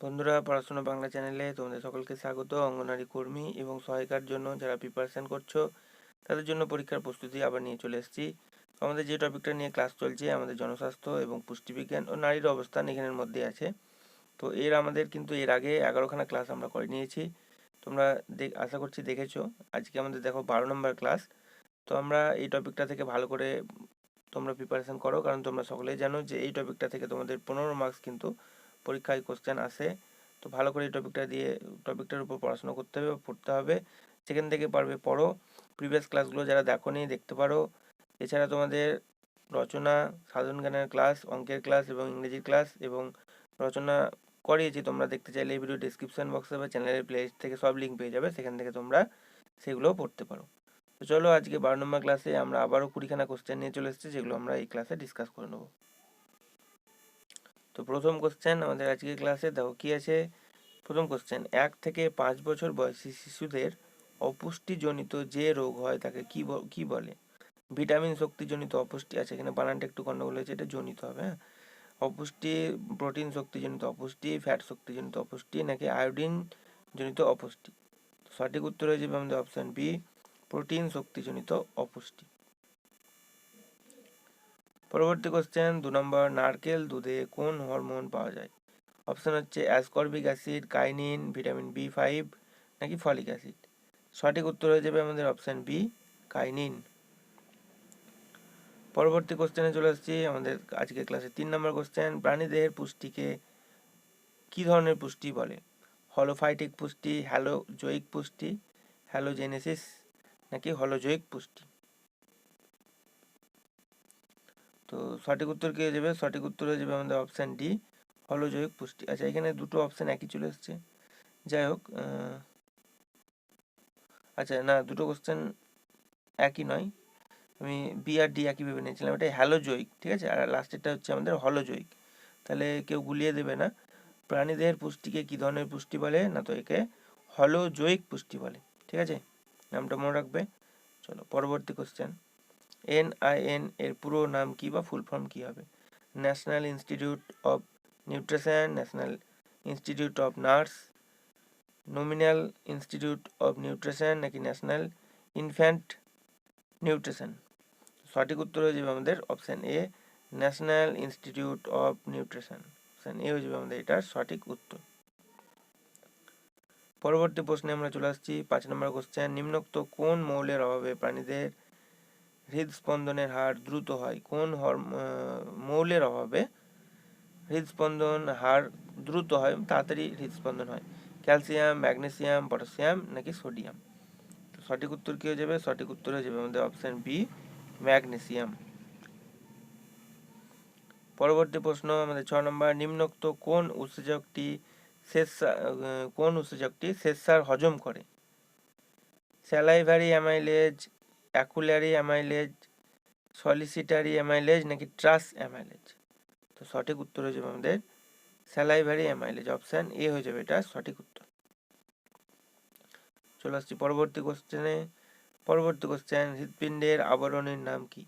বন্ধুরা, পড়াশোনা বাংলা চ্যানেলে তোমাদের সকলকে স্বাগত। অঙ্গনারী কর্মী এবং সহায়িকার জন্য যারা প্রিপারেশন করছ, তাদের জন্য পরীক্ষার প্রস্তুতি আবার নিয়ে চলে এসেছি। আমাদের যে টপিকটা নিয়ে ক্লাস চলছে, আমাদের জনস্বাস্থ্য এবং পুষ্টিবিজ্ঞান ও নারীর অবস্থান এখানের মধ্যে আছে। তো এর আমাদের কিন্তু এর আগে এগারোখানা ক্লাস আমরা করে নিয়েছি। তোমরা আশা করছি দেখেছ। আজকে আমাদের দেখো বারো নম্বর ক্লাস তো আমরা এই টপিকটা থেকে ভালো করে তোমরা প্রিপারেশান করো, কারণ তোমরা সকলেই জানো যে এই টপিকটা থেকে তোমাদের পনেরো মার্কস কিন্তু পরীক্ষায় কোশ্চেন আসে। তো ভালো করে এই টপিকটা দিয়ে টপিকটার উপর পড়াশোনা করতে হবে, পড়তে হবে। সেখান থেকে পারবে, পড়ো। প্রিভিয়াস ক্লাসগুলো যারা দেখো নি দেখতে পারো। এছাড়া তোমাদের রচনা, সাধারণ জ্ঞানের ক্লাস অঙ্কের ক্লাস এবং ইংরেজির ক্লাস এবং রচনা করিয়েছি। তোমরা দেখতে চাইলে এই ভিডিও ডিসক্রিপশন বক্সে বা চ্যানেলের প্লেলিস্ট থেকে সব লিঙ্ক পেয়ে যাবে। সেখান থেকে তোমরা সেগুলোও পড়তে পারো। তো চলো আজকে বারো নম্বর ক্লাসে আমরা আবারও কুড়িখানা কোশ্চেন নিয়ে চলে এসেছি, যেগুলো আমরা এই ক্লাসে ডিসকাস করে নেব। তো প্রথম কোশ্চেন আমাদের আজকে ক্লাসে দেখো কি আছে? প্রথম কোশ্চেন এক থেকে পাঁচ বছর বয়সী শিশুদের অপুষ্টিজনিত যে রোগ হয় তাকে কি কি বলে? ভিটামিন শক্তিজনিত অপুষ্টি আছে এখানে বানানটা একটু গন্ডগোল হয়েছে, এটা জনিত হবে হ্যাঁ? অপুষ্টি প্রোটিন শক্তিজনিত অপুষ্টি ফ্যাট শক্তিজনিত অপুষ্টি, নাকি আয়োডিন জনিত অপুষ্টি? সঠিক উত্তর হয়ে যাবে আমাদের অপশন বি প্রোটিন শক্তিজনিত অপুষ্টি। পরবর্তী কোশ্চেন দু নম্বর নারকেল দুধে কোন হরমোন পাওয়া যায়? অপশন হচ্ছে ascorbic acid কাইনিন vitamin B five নাকি ফলিক অ্যাসিড সঠিক উত্তর হয়ে যাবে আমাদের অপশান বি কাইনিন পরবর্তী কোশ্চেনে চলে আসছি, আমাদের আজকে ক্লাসে তিন নম্বর কোশ্চেন প্রাণীদেহের পুষ্টিকে কি ধরনের পুষ্টি বলে? হলোফাইটিক পুষ্টি হ্যালোজয়িক পুষ্টি হ্যালোজেনেসিস নাকি হলোজয়িক পুষ্টি? তো সঠিক উত্তর কি যাবে সঠিক উত্তর হয়ে যাবে আমাদের অপশান ডি হলজৈবিক পুষ্টি। আচ্ছা এখানে দুটো অপশান একই চলে এসছে। যাই হোক আচ্ছা না, দুটো কোশ্চেন একই নয়। আমি বি আর ডি একই ভেবে নিয়েছিলাম। এটা হ্যালোজয়িক, ঠিক আছে? আর লাস্টেরটা হচ্ছে আমাদের হলজয়িক। তাহলে কেউ গুলিয়ে দেবে না। প্রাণীদের পুষ্টিকে কী ধরনের পুষ্টি বলে? না তো একে হলজয়িক পুষ্টি বলে, ঠিক আছে? নামটা মনে রাখবে। চলো, পরবর্তী কোশ্চেন এনআইএন এর পুরো নাম কি বা ফুল ফর্ম কি হবে? National institute of nutrition national institute of nurse nominal institute of nutrition নাকি ন্যাশনাল ইনফ্যান্ট নিউট্রিশন সঠিক উত্তর হয়ে যাবে আমাদের option A national institute of nutrition option A হয়ে যাবে আমাদের এটার সঠিক উত্তর। পরবর্তী প্রশ্নে আমরা চলে আসছি, পাঁচ নম্বর কোশ্চেন নিম্নোক্ত কোন মৌলের অভাবে প্রাণীদের হৃদস্পন্দনের হার দ্রুত হয়। কোন মৌলের অভাবে হৃদস্পন্দন হার দ্রুত হয়, তাড়াতাড়ি হৃদস্পন্দন হয়। ক্যালসিয়াম, ম্যাগনেসিয়াম পটাশিয়াম নাকি সোডিয়াম? তো সঠিক উত্তর কী হয়ে যাবে? সঠিক উত্তর হয়ে যাবে আমাদের অপশান বি, ম্যাগনেসিয়াম। পরবর্তী প্রশ্ন, আমাদের ছ নম্বর, নিম্নোক্ত কোন উৎসেচকটি শেষ কোন উৎসেচকটি শেষসার হজম করে? স্যালাইভারি অ্যামাইলেজ অ্যাকুলারি অ্যামাইলেজ সলিসিটারি অ্যামাইলেজ নাকি ট্রাস অ্যামাইলেজ তো সঠিক উত্তর হয়ে যাবে আমাদের স্যালাইভারি অ্যামাইলেজ অপশান এ হয়ে যাবে এটা সঠিক উত্তর। চলে আসছি পরবর্তী কোশ্চেনে পরবর্তী কোশ্চেন হৃৎপিণ্ডের আবরণের নাম কি?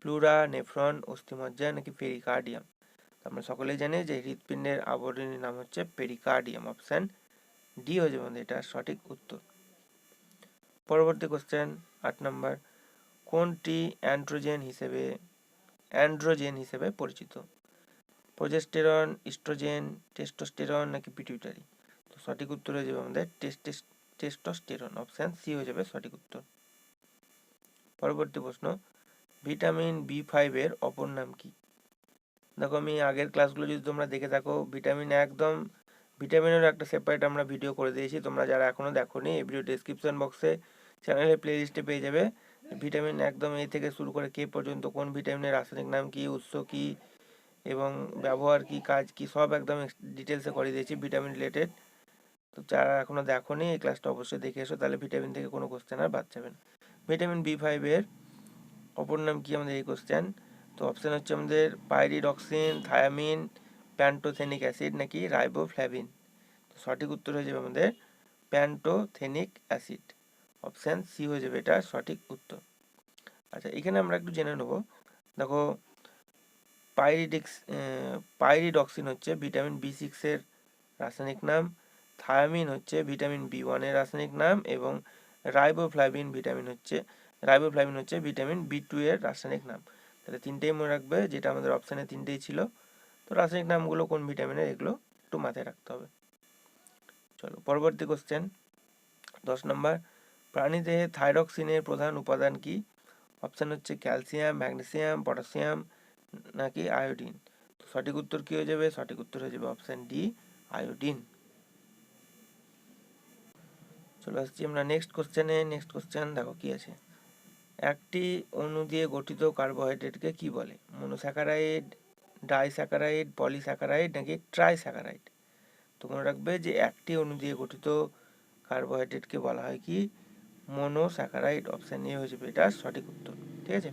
প্লুরা নেফ্রন অস্থিমজ্জা নাকি পেরিকার্ডিয়াম আমরা সকলেই জানি যে হৃৎপিণ্ডের আবরণের নাম হচ্ছে পেরিকার্ডিয়াম অপশান ডি হয়ে যাবে আমাদের এটা সঠিক উত্তর। পরবর্তী কোশ্চেন আট নম্বর কোনটি অ্যান্ড্রোজেন হিসেবে অ্যান্ড্রোজেন হিসেবে পরিচিত? প্রজেস্টেরন, ইস্ট্রোজেন, টেস্টোস্টেরন নাকি পিটিউটারি তো সঠিক উত্তর হয়ে যাবে আমাদের টেস্টেস টেস্টোস্টেরন। অপশান সি হয়ে যাবে সঠিক উত্তর। পরবর্তী প্রশ্ন, ভিটামিন বি ফাইভের অপর নাম কি? দেখো আমি আগের ক্লাসগুলো যদি তোমরা দেখে থাকো, ভিটামিন একদম, ভিটামিনের একটা সেপারেট আমরা ভিডিও করে দিয়েছি। তোমরা যারা এখনও দেখো নি এই ভিডিও ডিসক্রিপশন বক্সে চ্যানেলের প্লেলিস্টে পেয়ে যাবে। ভিটামিন একদম এই থেকে শুরু করে কে পর্যন্ত, কোন ভিটামিনের রাসায়নিক নাম কি, উৎস কি এবং ব্যবহার কি, কাজ কি, সব একদম ডিটেলসে করে দিয়েছি ভিটামিন রিলেটেড। তো যারা এখনও দেখোনি, এই ক্লাসটা অবশ্যই দেখে এসো, তাহলে ভিটামিন থেকে কোনো কোশ্চেন আর বাদ যাবেন ভিটামিন বি ফাইভের অপর নাম কি আমাদের এই কোশ্চেন তো অপশান হচ্ছে আমাদের পাইরিডক্সিন থায়ামিন প্যান্টোথেনিক অ্যাসিড নাকি রাইবোফ্ল্যাভিন তো সঠিক উত্তর হয়ে যাবে আমাদের প্যান্টোথেনিক অ্যাসিড অপশান সি হয়ে যাবে, এটা সঠিক উত্তর। আচ্ছা এখানে আমরা একটু জেনে নেব। দেখো পাইরিডিক্স পাইরিডক্সিন হচ্ছে ভিটামিন বি সিক্সের রাসায়নিক নাম থায়ামিন হচ্ছে ভিটামিন বি ওয়ানের রাসায়নিক নাম, এবং রাইবোফ্লাভিন ভিটামিন হচ্ছে রাইবোফ্লাভিন হচ্ছে ভিটামিন বি টু এর রাসায়নিক নাম। তাহলে তিনটেই মনে রাখবে, যেটা আমাদের অপশানে তিনটেই ছিল। তো রাসায়নিক নামগুলো কোন ভিটামিনের এগুলো একটু মাথায় রাখতে হবে। চলো, পরবর্তী কোশ্চেন দশ নম্বর প্রাণীদেহে থাইরক্সিনের প্রধান উপাদান কি? অপশান হচ্ছে ক্যালসিয়াম, ম্যাগনেসিয়াম পটাশিয়াম নাকি আয়োডিন? তো সঠিক উত্তর কি হয়ে যাবে? সঠিক উত্তর হয়ে যাবে অপশান ডি, আয়োডিন। চলে আসছি আমরা নেক্সট কোশ্চেনে নেক্সট কোশ্চেন দেখো কি আছে। একটি অণু দিয়ে গঠিত কার্বোহাইড্রেটকে কি বলে? মনোস্যাকারাইড ডাইস্যাকারাইড পলিস্যাকারাইড নাকি ট্রাইস্যাকারাইড তো মনে রাখবে যে একটি অণু দিয়ে গঠিত কার্বোহাইড্রেটকে বলা হয় কি? মনোস্যাকারাইড অপশান এ হয়ে যাবে এটা সঠিক উত্তর, ঠিক আছে?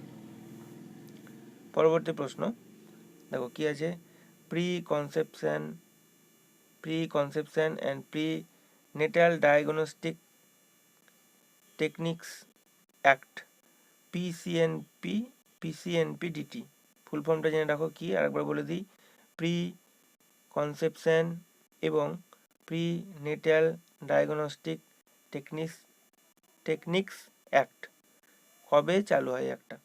পরবর্তী প্রশ্ন, দেখো কি আছে? Pre conception pre conception and pre natal diagnostic techniques act PCNP PCNPDT full ফর্মটা জেনে রাখো কি আরেকবার বলে দিই প্রি কনসেপশন এবং pre natal diagnostic techniques techniques act. কবে চালু হয় একটা?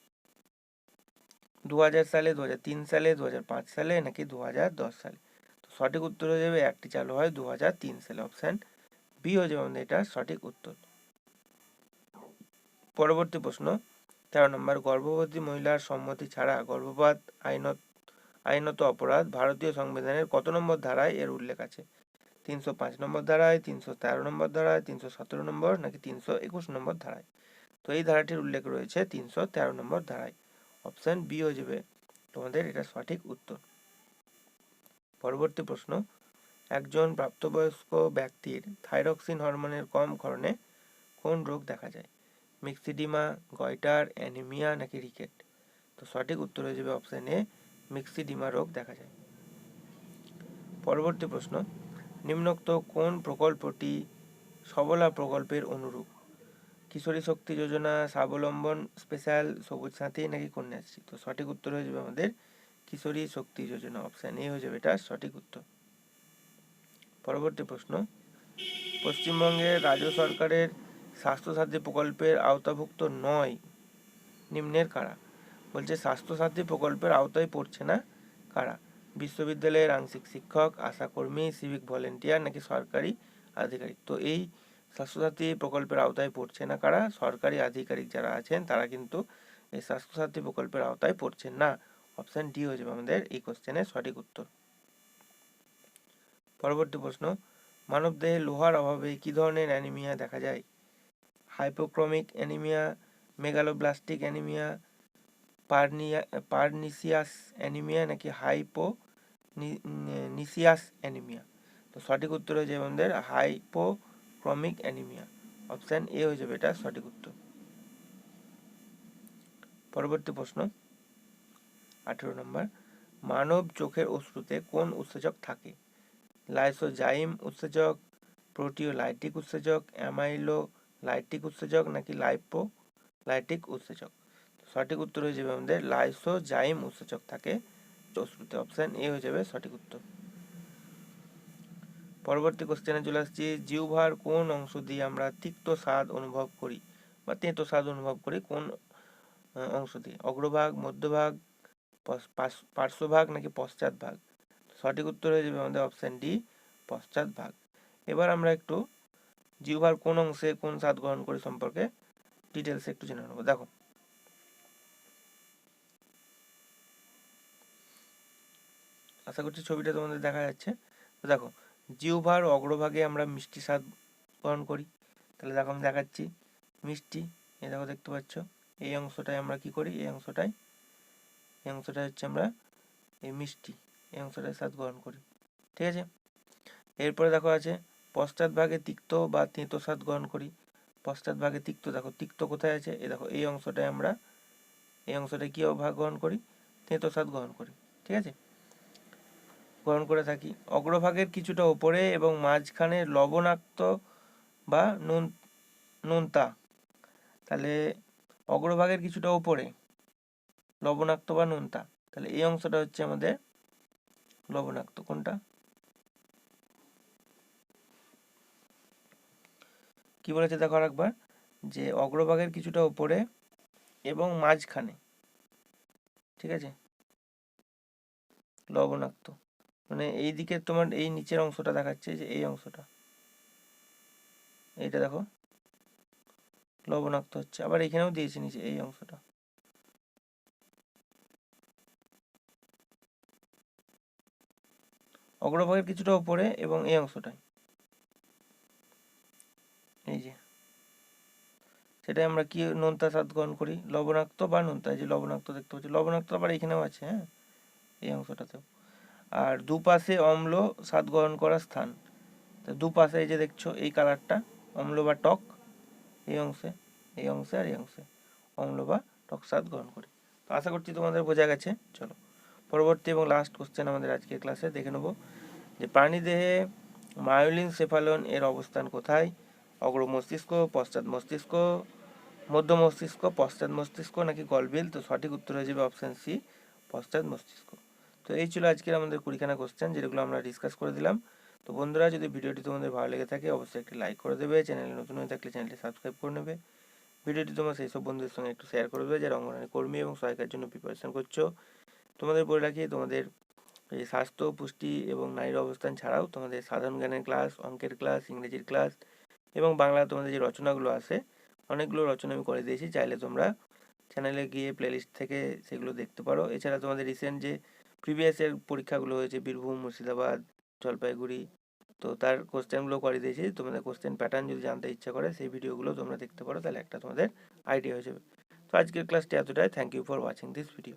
দু সালে, দুহাজার তিন সালে দু সালে নাকি দু সালে? তো সঠিক উত্তর হয়ে যাবে একটি চালু হয় দু সালে। অপশান বি হয়ে যাবে আমাদের এটা সঠিক উত্তর। পরবর্তী প্রশ্ন, তেরো নম্বর, গর্ভবতী মহিলার সম্মতি ছাড়া গর্ভপাত আইনত আইনত অপরাধ ভারতীয় সংবিধানের কত নম্বর ধারায় এর উল্লেখ আছে? তিনশো পাঁচ নম্বর ধারায়, তিনশো তেরো নম্বর ধারায়, তিনশো সতেরো নম্বর নাকি তিনশো একুশ নম্বর ধারায়? তো এই ধারাটির উল্লেখ রয়েছে তিনশো তেরো নম্বর ধারায়। অপশান বি হয়ে যাবে তোমাদের এটা সঠিক উত্তর। পরবর্তী প্রশ্ন, একজন প্রাপ্তবয়স্ক ব্যক্তির থাইরক্সিন হরমোনের কম কারণে কোন রোগ দেখা যায়? মিক্সিডিমা, গয়টার, অ্যানিমিয়া নাকি রিকেট? তো সঠিক উত্তর হয়ে যাবে অপশান এ, মিক্সিডিমা রোগ দেখা যায়। পরবর্তী প্রশ্ন নিম্নোক্ত কোন প্রকল্পটি সবলা প্রকল্পের অনুরূপ? কিশোরী শক্তি যোজনা, স্বাবলম্বন, স্পেশাল, সবুজ সাথী নাকি কন্যাশ্রী? তো সঠিক উত্তর হয়ে যাবে আমাদের কিশোরী শক্তি যোজনা অপশান এ হয়ে যাবে এটা সঠিক উত্তর। পরবর্তী প্রশ্ন, পশ্চিমবঙ্গের রাজ্য সরকারের স্বাস্থ্যসাথী প্রকল্পের আওতাভুক্ত নয়, নিম্নের কারা? বলছে স্বাস্থ্যসাথী প্রকল্পের আওতায় পড়ছে না কারা? বিশ্ববিদ্যালয়ের আংশিক শিক্ষক, আশাকর্মী সিভিক ভলেন্টিয়ার নাকি সরকারি আধিকারিক। তো এই স্বাস্থ্যসাথী প্রকল্পের আওতায় পড়ছে না কারা? সরকারি আধিকারিক যারা আছেন, তারা কিন্তু এই স্বাস্থ্যসাথী প্রকল্পের আওতায় পড়ছেন না। অপশান ডি হয়ে যাবে আমাদের এই কোশ্চেনের সঠিক উত্তর। পরবর্তী প্রশ্ন, মানবদেহে লোহার অভাবে কি ধরনের অ্যানিমিয়া দেখা যায়? হাইপোক্রমিক অ্যানিমিয়া মেগালোব্লাস্টিক অ্যানিমিয়া পার্নিয়া পার্নিসিয়াস অ্যানিমিয়া নাকি হাইপো নিসিয়াস অ্যানিমিয়া। তো সঠিক উত্তর হয়ে যাবে আমাদের হাইপোক্রমিক অ্যানিমিয়া। অপশান এ হয়ে যাবে এটা সঠিক উত্তর। পরবর্তী প্রশ্ন। আঠেরো নম্বর। মানব চোখের অশ্রুতে কোন উৎসেচক থাকে? লাইসোজাইম উৎসেচক, প্রোটিওলাইটিক উৎসেচক অ্যামাইলো লাইটিক উৎসেচক নাকি লাইপো লাইটিক উৎসেচক সঠিক উত্তর হয়ে যাবে আমাদের লাইসোজাইম উৎসেচক থাকে। অশ্রুতে অপশান এ হয়ে যাবে সঠিক উত্তর। পরবর্তী কোশ্চেনে চলে আসছি জিউভার কোন অংশ দিয়ে আমরা তিক্ত স্বাদ অনুভব করি বা তেঁতো স্বাদ অনুভব করি কোন অংশ দিয়ে? অগ্রভাগ, মধ্যভাগ পার্শ্বভাগ নাকি পশ্চাৎ ভাগ সঠিক উত্তর হয়ে যাবে আমাদের অপশান ডি পশ্চাৎ ভাগ এবার আমরা একটু জিহ্বার কোন অংশে কোন স্বাদ গ্রহণ করি সম্পর্কে ডিটেলসে একটু জেনে নেব। দেখো আশা করছি ছবিটা তোমাদের দেখা যাচ্ছে। দেখো, জিহ্বার অগ্রভাগে আমরা মিষ্টি স্বাদ গ্রহণ করি। তাহলে দেখো আমি দেখাচ্ছি মিষ্টি, এই দেখো দেখতে পাচ্ছ। এই অংশটায় আমরা কি করি? এই অংশটায়, এই অংশটা হচ্ছে আমরা এই মিষ্টি, এই অংশটায় স্বাদ গ্রহণ করি। ঠিক আছে? এরপরে দেখো আছে পশ্চাৎ ভাগে তিক্ত বা তেঁতো স্বাদ গ্রহণ করি। পশ্চাৎ ভাগে তিক্ত, দেখো তিক্ত কোথায় আছে? এই দেখো, এই অংশটায় আমরা, এই অংশটায় কী ভাগ গ্রহণ করি? তেঁতো স্বাদ গ্রহণ করি। ঠিক আছে? গ্রহণ করে থাকি। অগ্রভাগের কিছুটা ওপরে এবং মাঝখানে লবণাক্ত বা নুন, নুনতা। তাহলে অগ্রভাগের কিছুটা ওপরে, লবণাক্ত বা নুনতা। তাহলে এই অংশটা হচ্ছে আমাদের লবণাক্ত। কোনটা? কি বলেছে দেখো একবার যে অগ্রভাগের কিছুটা ওপরে এবং মাঝখানে, ঠিক আছে? লবণাক্ত। মানে এই দিকে তোমার এই নিচের অংশটা দেখাচ্ছে যে এই অংশটা। এইটা দেখো। লবণাক্ত হচ্ছে। আবার এখানেও দিয়েছে নিচে এই অংশটা। অগ্রভাগের কিছুটা উপরে এবং এই অংশটাই এই যে। সেটাই আমরা কি নোনতা স্বাদ গ্রহণ করি? লবণাক্ত বা নোনতা? যে লবণাক্ত দেখতে পাচ্ছি। লবণাক্ত আবার এখানেও আছে হ্যাঁ? এই অংশটাতেও। আর দুপাশে অম্ল স্বাদ গ্রহণ করার স্থান। তো দুপাশে এই যে দেখছ, এই কালারটা, অম্ল বা টক, এই অংশে এই অংশে আর এই অংশে অম্ল বা টক স্বাদ গ্রহণ করে। তো আশা করছি তোমাদের বোঝা গেছে, চলো। পরবর্তী এবং লাস্ট কোশ্চেন আমাদের আজকের ক্লাসে দেখে নেব যে প্রাণীদেহে মায়োলিন সেফালন এর অবস্থান কোথায়? অগ্র মস্তিষ্ক, পশ্চাৎ মস্তিষ্ক, মধ্য মস্তিষ্ক, পশ্চাৎ মস্তিষ্ক নাকি গলবিল তো সঠিক উত্তর হয়ে যাবে অপশান সি পশ্চাৎ মস্তিষ্ক। তো এই ছিল আজকের আমাদের কুড়িখানা কোশ্চেন যেগুলো আমরা ডিসকাস করে দিলাম। তো বন্ধুরা, যদি ভিডিওটি তোমাদের ভালো লেগে থাকে, অবশ্যই একটি লাইক করে দেবে। চ্যানেলে নতুন হয়ে থাকলে চ্যানেলটি সাবস্ক্রাইব করে নেবে। ভিডিওটি তোমার সেই সব বন্ধুদের সঙ্গে একটু শেয়ার করে দেবে, যারা অঙ্গনারী কর্মী এবং সহায়িকার জন্য প্রিপারেশন করছ। তোমাদের বলে রাখি, তোমাদের এই স্বাস্থ্য, পুষ্টি এবং নারীর অবস্থান ছাড়াও তোমাদের সাধারণ জ্ঞানের ক্লাস অঙ্কের ক্লাস ইংরেজির ক্লাস এবং বাংলা তোমাদের যে রচনাগুলো আছে, অনেকগুলো রচনা আমি করে দিয়েছি। চাইলে তোমরা চ্যানেলে গিয়ে প্লেলিস্ট থেকে সেগুলো দেখতে পারো। এছাড়া তোমাদের রিসেন্ট যে প্রিভিয়াস ইয়ার পরীক্ষাগুলো হয়েছে বীরভূম, মুর্শিদাবাদ, জলপাইগুড়ি। তো তার কোশ্চেনগুলো করে দিয়েছি। তোমাদের কোশ্চেন প্যাটার্ন যদি জানতে ইচ্ছা করে, সেই ভিডিওগুলো তোমরা দেখতে পারো, তাহলে একটা তোমাদের আইডিয়া হয়ে যাবে। তো আজকের ক্লাসটি এতটাই। Thank you for watching this video